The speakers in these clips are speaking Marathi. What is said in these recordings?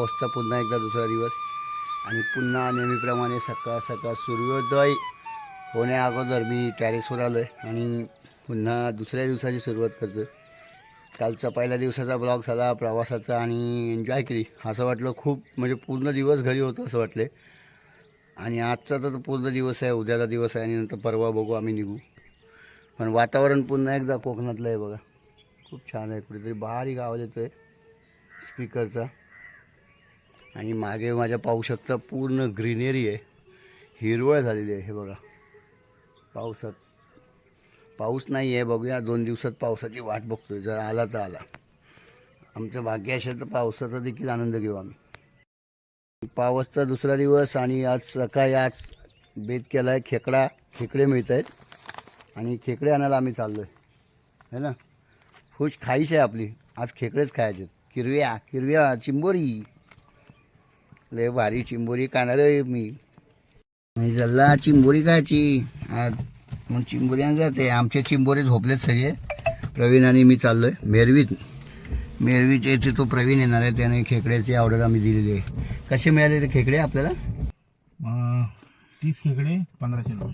हा, पुन्हा एकदा दुसरा दिवस. आणि पुन्हा नेहमीप्रमाणे सकाळ सकाळ सूर्योदय होण्या अगोदर मी टॅरेसवर आलो आहे आणि पुन्हा दुसऱ्या दिवसाची सुरुवात करतो कालचा पहिल्या दिवसाचा ब्लॉग झाला प्रवासाचा आणि एन्जॉय केली. असं वाटलं खूप म्हणजे पूर्ण दिवस घरी होतं असं वाटले आणि आजचा तर पूर्ण दिवस आहे उद्याचा दिवस आहे आणि नंतर परवा बघू आम्ही निघू. पण वातावरण पुन्हा एकदा कोकणातलं आहे बघा. खूप छान आहे कुठेतरी बारीक आवाज येतो आहे स्पीकरचा आणि मागे माझ्या पाहू शकता पूर्ण ग्रीनरी आहे. हिरवळ झालेली आहे हे बघा. पावसात. पाऊस नाही आहे बघूया. दोन दिवसात पावसाची वाट बघतोय. जर आला तर आला. आमचं भाग्य असेल तर पावसाचा देखील आनंद घेऊ आम्ही. पावसचा दुसरा दिवस आणि आज सकाळी आज बेत केला आहे खेकडा खेकडे मिळत आहेत आणि खेकडे आणायला आम्ही चाललो आहे है ना? खुश खाईश आहे आपली. आज खेकडेच खायचे किरव्या किरव्या चिंबोरी. लय भारी चिंबोरी खाणार आहे मी. जल्ला चिंबोरी खायची. आज मग चिंबोरी जाते. आमचे चिंबोरे झोपलेत सगळे. प्रवीण आणि मी चाललो आहे मेरवीत मेरवीच्या इथे तो प्रवीण येणार आहे. त्याने खेकड्याची ऑर्डर आम्ही दिलेली आहे. कसे मिळाले ते खेकडे आपल्याला? तीस खेकडे पंधराशे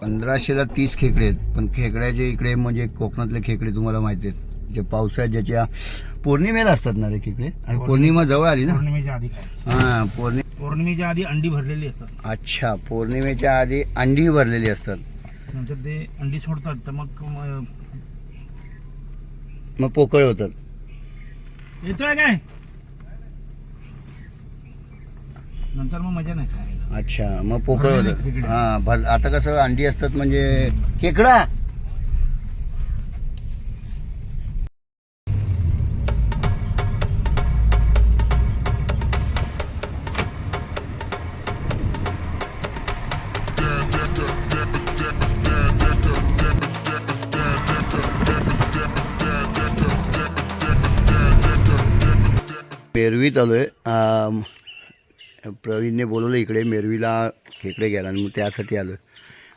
पंधराशेला तीस खेकडे आहेत. पण खेकड्याचे इकडे म्हणजे कोकणातले खेकडे तुम्हाला माहिती आहेत. जे पावसाळ्यात ज्याच्या पौर्णिमेला असतात ना रे आणि पौर्णिमा जवळ आली ना? पौर्णिमेच्या आधी हां पौर्णि पौर्णिमेच्या आधी अंडी भरलेली असतात. अच्छा पौर्णिमेच्या आधी अंडी भरलेली असतात. नंतर ते अंडी सोडतात तर मग म- मग पोकळ होतात. येतोय काय? नंतर मग मजा नाही अच्छा मग पोकळ होतात. खेकडे. हां आता कसं अंडी असतात म्हणजे खेकडा? मेरवीत आलो आहे प्रवीणने बोलवलं इकडे मेरवीला खेकडे घ्यायला आणि मग त्यासाठी आलो आहे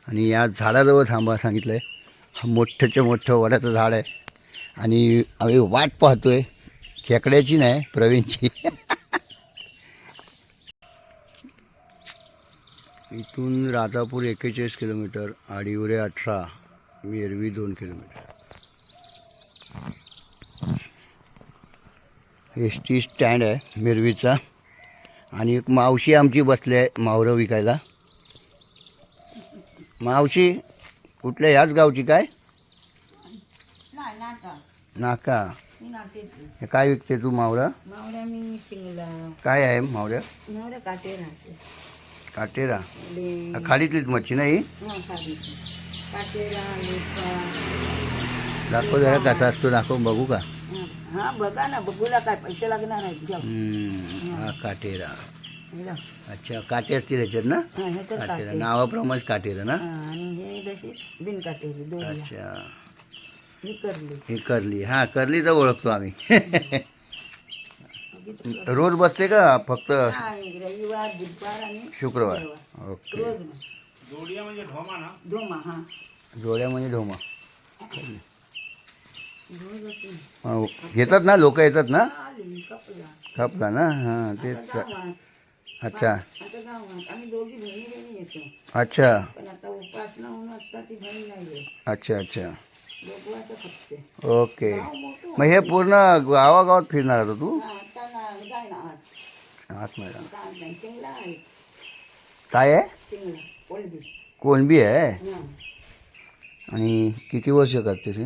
आणि या झाडाजवळ थांबा सांगितलं आहे हा मोठंच्या मोठं वड्याचं झाड आहे. आणि आम्ही वाट पाहतो आहे खेकड्याची नाही प्रवीणची. इथून राजापूर एक्केचाळीस किलोमीटर आडिवरे अठरा मेरवी दोन किलोमीटर. एस टी स्टँड आहे मिरवीचा. आणि एक मावशी आमची बसली आहे मावरं विकायला. मावशी कुठल्या ह्याच गावची काय? नाका. हे काय विकते तू मावरं? काय आहे मावऱ्या काटेरा. ले खाडीतलीच मच्छी नाही? दाखव जरा कसा असतो दाखव बघू का? हा बघा ना बघूला काय पैसे लागणार हम्म, हा काटेरा. अच्छा काटे असतील ह्याच्यात ना? काटेरा काटे. नावाप्रमाणेच काटेरा ना? आणि हे दोन अच्छा. ही करली. हे करली. हा करली तर ओळखतो आम्ही. रोज बसते का? फक्त हा, रविवार बुधवार आणि शुक्रवार. ओके. रोज नाही. म्हणजे ढोमा ना? दोमा हा. जोड्या म्हणजे ढोमा. घेतात ना? लोक येतात ना? खपला ना? हां गावात. अच्छा. अच्छा. ती अच्छा अच्छा. ओके. मग हे पूर्ण गावागावात फिरणार होता तू? आता आतमध्ये काय आहे. कोणबी आहे? आणि किती वर्ष करते काय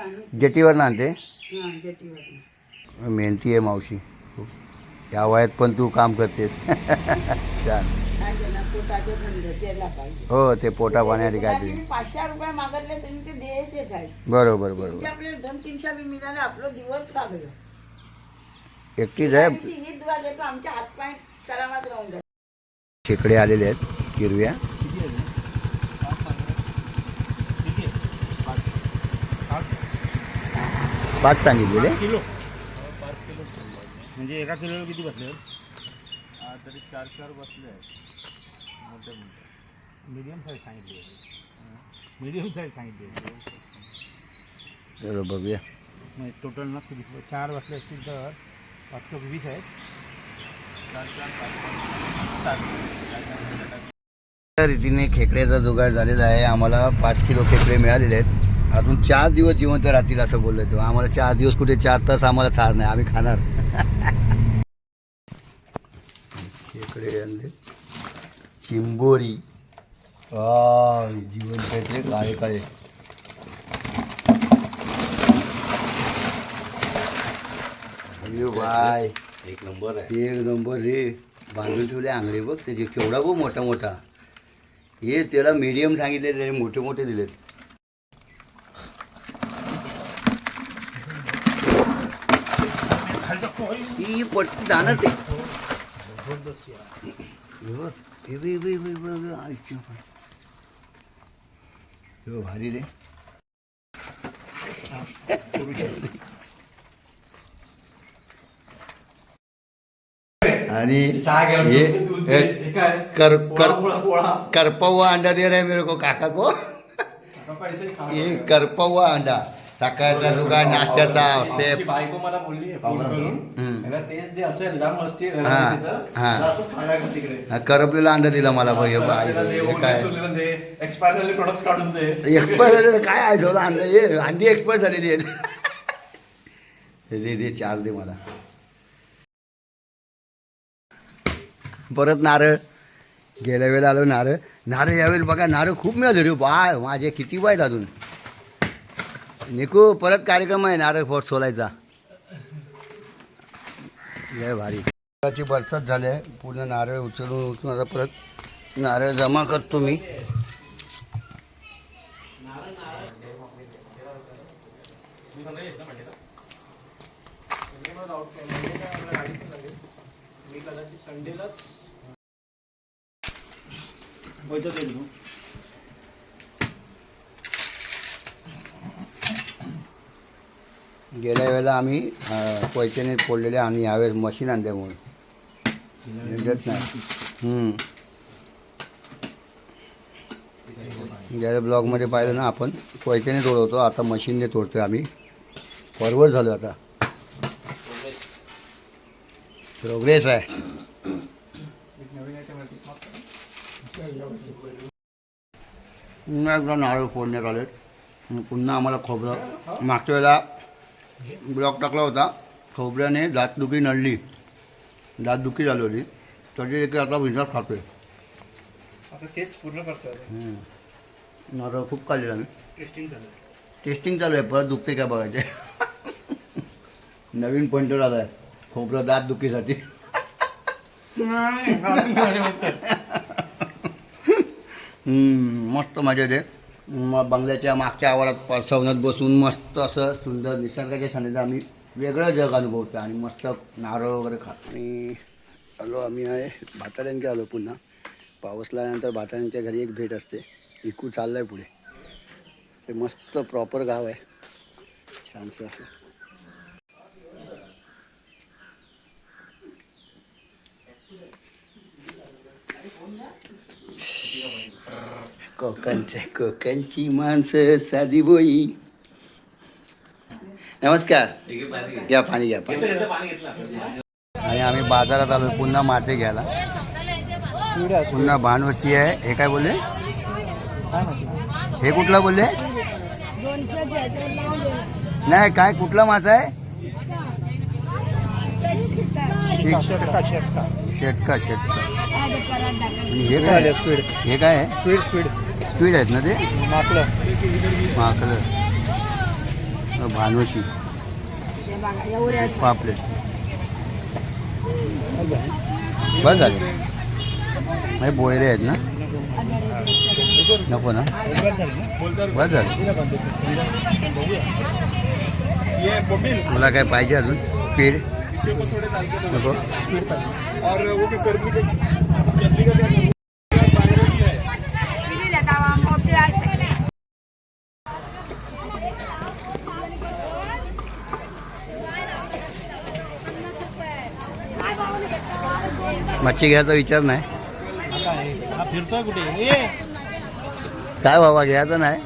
आणत जेटीवर आणते हा जेटीवर मेहनती आहे मावशी. या वयात पण तू काम करतेस. छान. काय हो ते पोटा पाण्यासाठी बी पाचशे रुपये मागितले तुम्ही ते द्यायचेच आहेत. बरोबर बरोबर. आपले दोन तीनशे बी मिळाले आपलं दिवस लागलं. एकटीच आहे. आमच्या हातपाय सलामात राहून खेकडे आलेले आहेत हिरव्या किती आहे किती आहे पाच पाच पाच सांगितलेले. किलो पाच किलो? म्हणजे एका किलोला किती बसले? तरी चार चार बसले आहेत. मोठे मोठे. मीडियम साईज सांगितली. मीडियम साईज सांगितली. चलो बघूया. नाही टोटल ना किती? चार बसले असतील तर पाच चौक वीस आहेत. चार रीतीने खेकड्याचा जुगाड झालेला आहे. आम्हाला पाच किलो खेकडे मिळालेले आहेत. अजून चार दिवस जिवंत राहतील असं बोललो तो. आम्हाला चार दिवस कुठे चार तास आम्हाला चार नाही. आम्ही खाणार. आणले. चिंबोरी. आ, जिवंत खेकडे काळे काळे. बाय. एक नंबर आहे. एक नंबर रे. बांधून ठेवले आंगडे बघ त्याचे. केवढा बघ मोठा मोठा. हे त्याला मीडियम सांगितले त्याने मोठे मोठे दिलेत ती पट्टी जाणार ते हे बघ, हे बघ, हे बघ, हे बघ, हे बघ, हे बघ, आईच्या पण. हे बघ, भारी रे. आणि कर कर करपौवा अंडा दे रहे मेरे को काका को. ये करपौवा अंडा. सकाळचा दुकान नाश्त्याचा शेप. बायको मला बोलली फोन करून. तेच दे असेल जाम मस्ती आहे हा, घरात तिथं. हा. असंच खायला तिकडे? हा, करपलेला अंडा दिला मला भाई बाई त्याला हे काय? दे. एक्सपायर झालेले प्रोडक्ट्स काढून दे. एक्सपायर झालेलं काय आहे झोला अंडा? ये अंडी एक्सपायर झालेली आहेत. हे दे दे चार दे मला. परत नारळ. गेल्या वेळेला आलो नारळ. नारळ यावेळी बघा नारळ खूप मिळाले रे बाय माझे किती वाईट अजून? निकू परत कार्यक्रम आहे नारळ फोट सोलायचा. लय भारी. नारळाची बरसात झाली आहे. पूर्ण नारळ उचलून उचलून आता परत नारळ जमा करतो मी. होतं ते तू. गेल्या वेळेला आम्ही पैशाने फोडलेले आणि यावेळेस मशीन आणले म्हणून. झंझट नाही. गेल्या ब्लॉगमध्ये पाहिलं ना आपण पैशाने तोडवतो आता मशीनने तोडतो आम्ही. फॉरवर्ड झालो आता. प्रोग्रेस आहे. पुन्हा एकदा नारळ फोडण्यात आले पुन्हा आम्हाला खोबरं. मागच्या वेळेला ब्लॉक टाकला होता. खोबऱ्याने दातदुखी नडली दातदुखी झाली होती. तरी देखील आता बिझनेस खातोय. आता तेच पूर्ण करतोय नारळ खूप काढलेला आम्ही. टेस्टिंग झालं टेस्टिंग चालू आहे. परत दुखते का बघायचे. नवीन पंटर आला आहे. खोबरं दात दुखीसाठी. मस्त मजा येते. मग बंगल्याच्या मागच्या आवारात परसवण्यात बसून मस्त असं सुंदर निसर्गाच्या सानिध्यात आम्ही वेगळं जग अनुभवतो आणि मस्त नारळ वगैरे खातो. आणि आलो आम्ही आहे भाताड्यांकडे आलो पुन्हा. पाऊस लागल्यानंतर भाताड्यांच्या घरी एक भेट असते. इकू चाललं आहे पुढे. ते मस्त प्रॉपर गाव आहे. छानसं असं. कोकणच्या कोकणची माणसं साधी बोई. नमस्कार. घ्या पाणी घ्या पाणी. आणि आम्ही बाजारात आलो पुन्हा मासे घ्यायला. पुन्हा भानवशी आहे. हे काय बोलले? हे कुठला बोलले? नाही काय कुठला मासा आहे? एक शेटका शेटका. आणि हे काय? आहे? स्पीड हे काय? आहे स्पीड स्पीड स्पीड आहेत ना ते? माकलं. माकलं. भानवशी पापलेट. बस झाले. हे बोयरे आहेत ना? नको ना? बस झालं. मला काय पाहिजे अजून? स्पीड थोड़े डाल के स्पीड पर और वो क्या कर्जी का कर्जी का है? मच्छी घ्यायचा विचार नाही. हा फिरतोय कुठे? काय बाबा घ्यायचं नाही.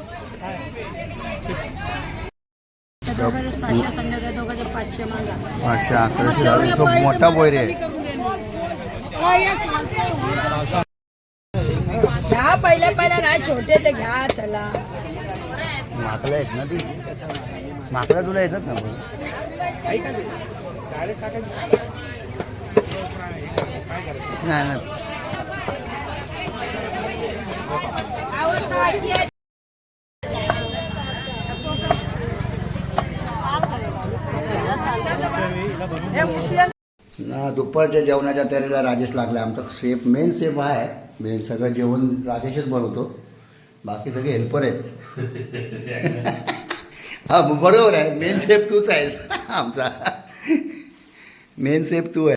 पाचशे अकराशे तो मोठा बोयरे आहे. घ्या पहिल्या पहिल्या नाही छोटे ते घ्या चला. माकला आहेत ना ती? माकला तुला येतात ना बरं? नाही नाही. ना दुपारच्या जेवणाच्या तयारीला राजेश लागला आमचा सेफ मेन सेफ हा आहे. मेन सगळं जेवण राजेशच बनवतो. बाकी सगळे हेल्पर आहेत. हा बरोबर आहे. मेन सेफ तूच आहेस. आमचा. मेन सेफ तू आहे.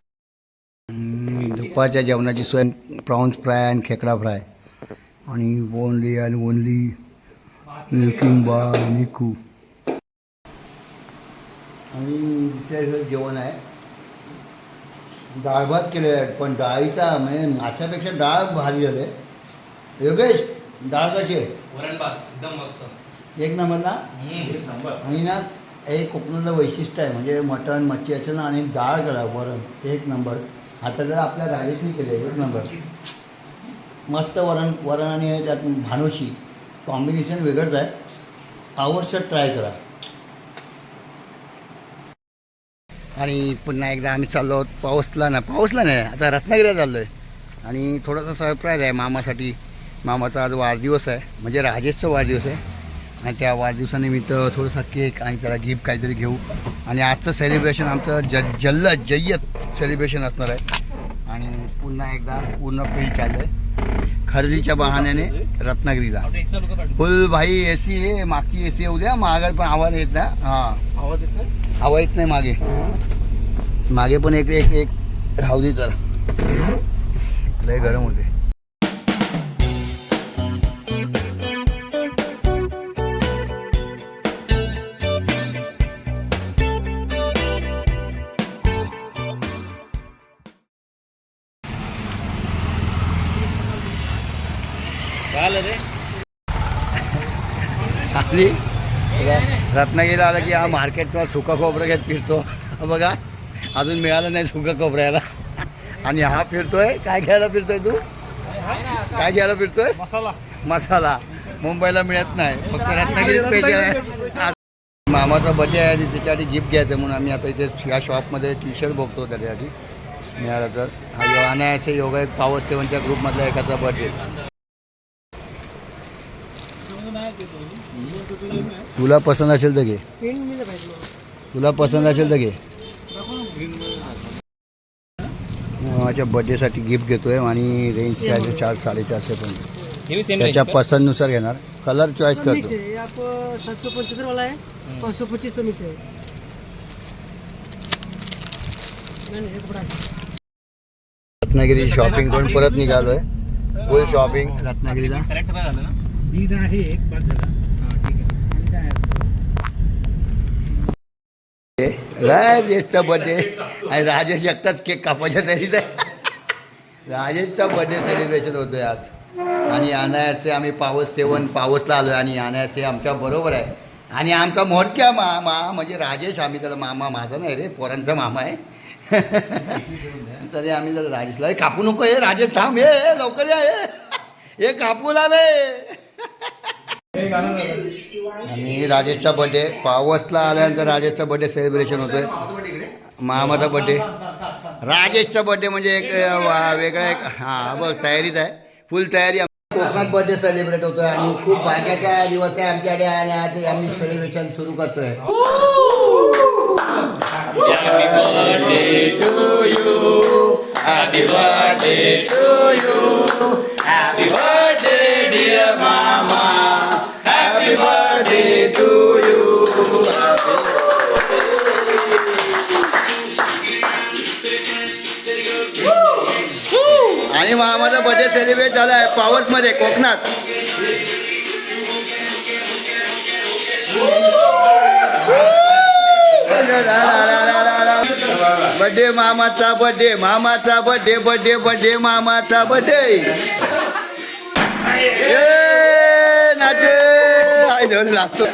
दुपारच्या जेवणाची सोय. प्रॉन्स फ्राय आणि खेकडा फ्राय. आणि ओनली आणि ओनली मिल्किंग निकू आणि दुसऱ्या दिवशी जेवण आहे. डाळ भात केले पण डाळीचा म्हणजे माशापेक्षा डाळ भारी झाले योगेश डाळ कशी आहे? वरण भात एकदम मस्त. एक नंबर ना एक नंबर. आणि ना हे कोकणातलं वैशिष्ट्य आहे म्हणजे मटण मच्छी असेल ना आणि डाळ करा वरण एक नंबर. आता जर आपल्या राजेशने केले एक नंबर. मस्त वरण वरण आणि त्यात भानोशी. कॉम्बिनेशन वेगळंच आहे. अवश्य ट्राय करा. आणि पुन्हा एकदा आम्ही चाललो आहोत पाऊसला ना पाऊसला नाही आता रत्नागिरीला चाललो आहे आणि थोडासा सरप्राईज आहे मामासाठी. मामाचा आज वाढदिवस आहे म्हणजे राजेशचा वाढदिवस आहे. आणि त्या वाढदिवसानिमित्त थोडासा केक आणि त्याला गिफ्ट काहीतरी घेऊ. आणि आजचं सेलिब्रेशन आमचं ज जल्ल जय्यत सेलिब्रेशन असणार आहे. आणि पुन्हा एकदा पूर्ण फील्ड चाललं आहे खरेदीच्या बहाण्याने रत्नागिरीला. फुल भाई ए सी आहे मागची ए सी येऊ द्या मागे पण आवाज येत ना हां. आवाज येत नाही? हवा येत नाही मागे. मागे पण एक एक एक राहू दे जरा. लय गरम होते. रत्नागिरीला आलं की हा मार्केटवर सुका खोबरं घेत फिरतो. बघा. अजून मिळालं नाही सुका खोबऱ्याला. आणि हा फिरतोय? काय घ्यायला फिरतोय तू? काय घ्यायला फिरतोय? मसाला. मसाला. मुंबईला मिळत नाही. फक्त रत्नागिरीत पाहिजे. आहे मामाचा बड्डे आहे आणि त्याच्यासाठी गिफ्ट घ्यायचं म्हणून आम्ही आता इथे या शॉपमध्ये टी शर्ट बघतो त्याच्यासाठी मिळालं तर. हा यो- अनायासे योगा एक पावर सेवनच्या ग्रुपमधला एकाचा बड्डे तुला पसंत असेल तर घे. तुला पसंत असेल तर घे. माझ्या बड्डेसाठी गिफ्ट घेतोय आणि रेंज आहे चार साडेचारशे पण त्याच्या पसंतनुसार घेणार. कलर चॉईस करतो. सात सौ पचहत्तर वाला है पाँच सौ पच्चीस है है। रत्नागिरी शॉपिंग करून परत निघालोय. फुल शॉपिंग रत्नागिरीला सिलेक्ट सगळं झालं ना दीड आहे एक बाद झाला ठीक आहे आणि काय असतं राजेशचा बर्थडे आणि राजेश एकटाच केक कापायच्या तरी राजेशचा बर्थडे सेलिब्रेशन होतोय आज. आणि अनायासे आम्ही पावस सेवन पावसला आहे आणि अनायासे आमच्या बरोबर आहे. आणि आमचा मोडक्या मामा म्हणजे राजेश आम्ही त्याला मामा माझा नाही रे पोरांचा मामा आहे. तरी आम्ही जर राजेशला कापू नको हे राजेश थांब हे लवकर या हे कापूला कापू आणि राजेशचा बर्थडे पावसला आल्यानंतर राजेशचा बर्थडे सेलिब्रेशन होतोय. मामाचा बर्थडे राजेशचा बर्थडे म्हणजे एक वेगळा एक हां बघ तयारीत आहे. फुल तयारी. कोकणात बर्थडे सेलिब्रेट होतोय आणि खूप भाग्याचा दिवस आहे आमच्याकडे आणि आज आम्ही सेलिब्रेशन सुरू करतोय. आणि बर्थडे सेलिब्रेट झाला आहे पावसमध्ये कोकणात. बर्थडे मामाचा बर्थडे मामाचा बर्थडे बर्थडे बर्थडे मामाचा बर्थडे नाचे. आई धरून लागतो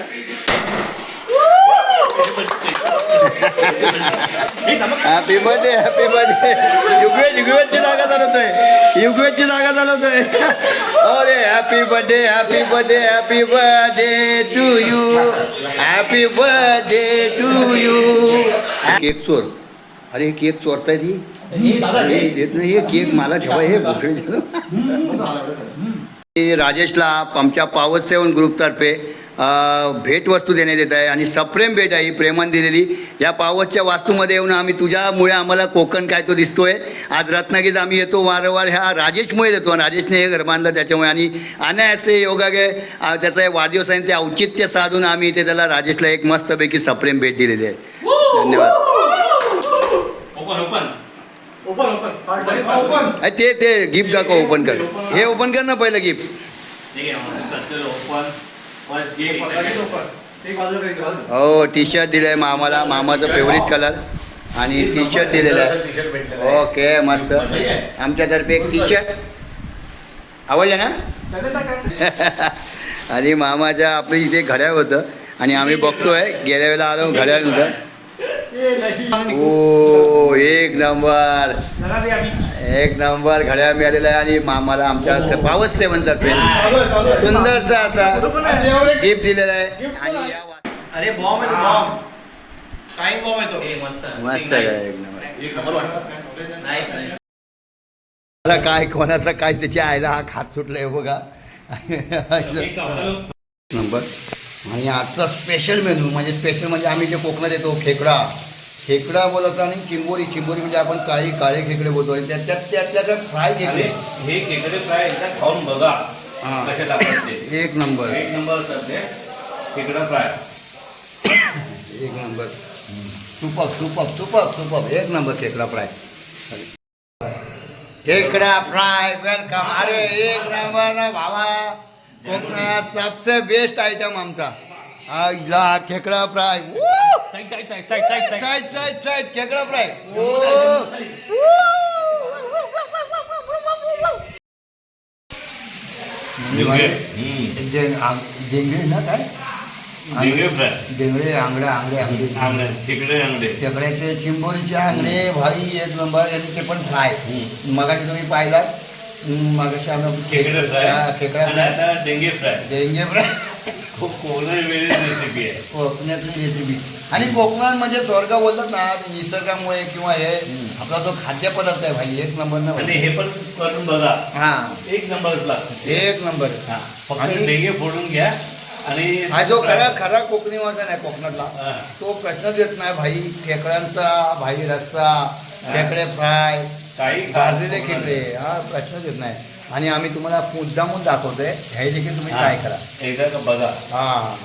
हॅपी बर्थडे हॅपी बर्थडे युगवेज युगवेजची जागा चालवतोय. युगवेजची जागा चालवतोय. अरे happy birthday happy birthday happy birthday to you happy birthday to you cake चोर. अरे केक चोरताय ती? देत नाही हे केक मला ठेवा हे मी राजेशला आमच्या पावस सेवन ग्रुपतर्फे भेटवस्तू देण्यात येत आहे आणि सप्रेम भेट आहे ही प्रेमान दिलेली. या पावसच्या वास्तूमध्ये येऊन आम्ही तुझ्यामुळे आम्हाला कोकण काय तो दिसतोय. आज रत्नागिरीत आम्ही येतो वारंवार ह्या राजेशमुळे येतो राजेशने हे घर बांधलं त्याच्यामुळे आणि अनायासे योगागे अ, त्याचा हे वाढदिवस आहे आणि ते औचित्य साधून आम्ही इथे त्याला राजेशला एक मस्तपैकी सप्रेम भेट दिलेली आहे. धन्यवाद. ओपन ओपन अ, ते ते गिफ्ट दाखव ओपन कर. हे ओपन कर ना पहिलं गिफ्ट हो टी शर्ट दिलं आहे मामाला. मामाचं फेवरेट कलर आणि टी शर्ट दिलेलं आहे. ओके मस्त. आमच्यातर्फे एक टी शर्ट आवडलं ना? आणि मामाच्या आपलं इथे घड्याळ होतं. आणि आम्ही बघतोय. गेल्या वेळेला आलो घड्याळ होतं. ओ एक नंबर. एक नंबर घड्याळ मिळालेला आहे आणि मामाला आमच्या पावस सेवन तर्फे सुंदरसा असा गिफ्ट दिलेला आहे. आणि अरे बॉम्ब आहे बॉम्ब टाइम बॉम्ब आहे तो. मस्त. मस्त आहे एक नंबर. मला काय कोणाचा काय त्याची आयला हा खात सुटलाय बघा. नंबर. आणि आजचा स्पेशल मेनू म्हणजे स्पेशल म्हणजे आम्ही जे कोकणात येतो खेकडा. खेकडा बोलतो आणि चिंबोरी चिंबोरी म्हणजे आपण काळी काळे खेकडे बोलतो आणि त्याच्यात त्यातल्या त्यात फ्राय खेकडे. हे खेकडे फ्राय एकदा खाऊन बघा. हा. कसे लागतात ते. एक नंबर. एक नंबर असतात ते खेकडा फ्राय. एक नंबर. सुपप सुपप सुपप सुपप एक नंबर खेकडा फ्राय. खेकडा फ्राय वेलकम अरे एक नंबर ना भावा. कोकणात सबसे बेस्ट आयटम आमचा. आईला खेकडा फ्राय. साईड साईड साईड खेकडा फ्राय. ओ डेंगळे ना काय? फ्राय. डेंगळे आंगडे आंगडे आंगडे. आंगडे खेकडे आंगडे. खेकड्याचे चिंबोरीचे आंगडे भारी एक नंबर आणि ते पण फ्राय. मगाशी तुम्ही पाहिलात. मगाशी आम्ही खेकडे फ्राय. खेकडा डेंगे फ्राय. डेंगे फ्राय. खूप कोकणी वेगळी रेसिपी आहे. कोकणातली रेसिपी आणि कोकणात म्हणजे स्वर्ग बोलतात ना ते निसर्गामुळे किंवा हे आपला जो खाद्यपदार्थ आहे भाई एक नंबर ना आणि हे पण करून बघा. हा. एक नंबरच लागतो एक नंबर. हा, फक्त आणि- डेंगे फोडून घ्या आणि हा जो खरा खरा कोकणी वाचन आहे कोकणातला. तो प्रश्नच येत नाही भाई. खेकड्यांचा भाई रस्सा खेकडे फ्राय काही खेकडे हा प्रश्नच येत नाही. आणि आम्ही तुम्हाला मुद्दामून दाखवतोय. हे देखील तुम्ही. ट्राय करा. एकदा का बघा. हा.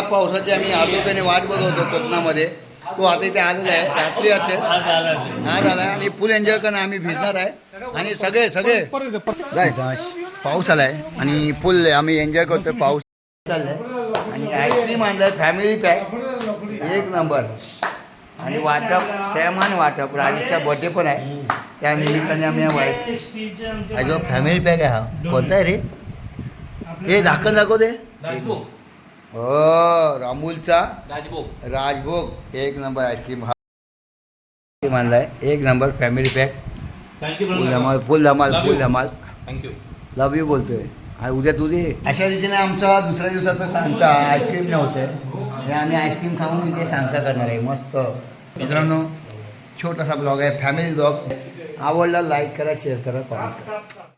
पावसाची आम्ही आतोत्याने वाट बघवतो कोकणामध्ये. तो आता इथे आलेला आहे. रात्री असेल. आज आला. हा झाला. आणि फुल एन्जॉय करणं आम्ही भिजणार आहे. आणि सगळे सगळे. जाय पाऊस आलाय. आणि फुल आम्ही एन्जॉय करतोय. पाऊस चाललाय. आणि आईस्क्रीम आणलाय. फॅमिली पॅक एक नंबर आणि वाटप सॅमान वाटप. राजेशचा बर्थडे पण आहे. त्या निमित्ताने आम्ही हा वाईट. जो फॅमिली पॅक आहे हा. कोणता आहे रे? हे झाकण दाखव दे हो रामूलचा राजभोग. राजभोग. एक नंबर आईस्क्रीम हा. आणलाय. एक number family pack thank you full धमाल फुल धमाल फुल. धमाल थँक्यू लव यू बोलतोय. हा उद्या तू दे. अशा रीतीने आमचा दुसऱ्या दिवसाचा सांगता आईस्क्रीम नव्हतं. हे आम्ही आईस्क्रीम खाऊन इथे सांगता करणार आहे. मस्त. मित्रांनो छोटासा ब्लॉग आहे. फॅमिली ब्लॉग आवडला लाईक करा शेअर करा कॉमेंट करा.